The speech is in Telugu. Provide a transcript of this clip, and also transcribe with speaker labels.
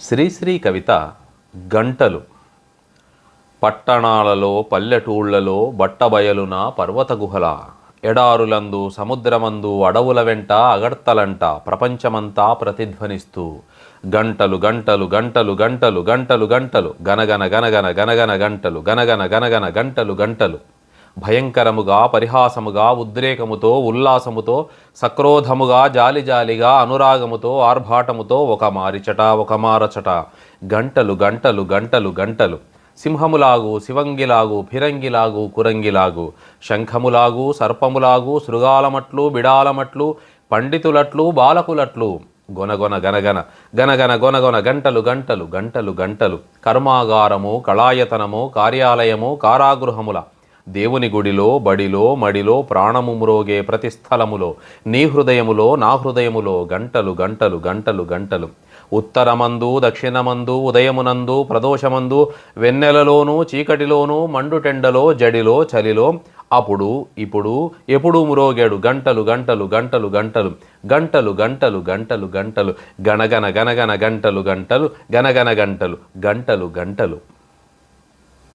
Speaker 1: శ్రీశ్రీ కవిత గంటలు. పట్టణాలలో పల్లెటూళ్ళలో బట్టబయలున పర్వత గుహల ఎడారులందు సముద్రమందు అడవుల వెంట అగడ్తలంట ప్రపంచమంతా ప్రతిధ్వనిస్తూ. గంటలు గంటలు గంటలు గంటలు గంటలు గంటలు గనగన గనగన గనగన గంటలు గనగన గనగన గంటలు గంటలు. భయంకరముగా పరిహాసముగా ఉద్రేకముతో ఉల్లాసముతో సక్రోధముగా జాలిజాలిగా అనురాగముతో ఆర్భాటముతో ఒక మారిచట ఒక మారచట. గంటలు గంటలు గంటలు గంటలు. సింహములాగు శివంగిలాగు ఫిరంగిలాగు కురంగిలాగు. శంఖములాగు సర్పములాగు శృగాలమట్లు బిడాలమట్లు పండితులట్లు బాలకులట్లు. గొనగొన గనగన గనగన గొనగొన గంటలు గంటలు గంటలు గంటలు. కర్మాగారము కళాయతనము కార్యాలయము కారాగృహముల. దేవుని గుడిలో బడిలో మడిలో ప్రాణము మ్రోగే ప్రతి స్థలములో నీ హృదయములో నా హృదయములో గంటలు గంటలు గంటలు గంటలు. ఉత్తరమందు దక్షిణమందు ఉదయమునందు ప్రదోషమందు వెన్నెలలోనూ చీకటిలోనూ మండుటెండలో జడిలో చలిలో అప్పుడు ఇప్పుడు ఎప్పుడు మురోగాడు? గంటలు గంటలు గంటలు గంటలు. గంటలు గంటలు గంటలు గంటలు. గణగన గనగన గంటలు గంటలు. గనగన గంటలు. గంటలు గంటలు.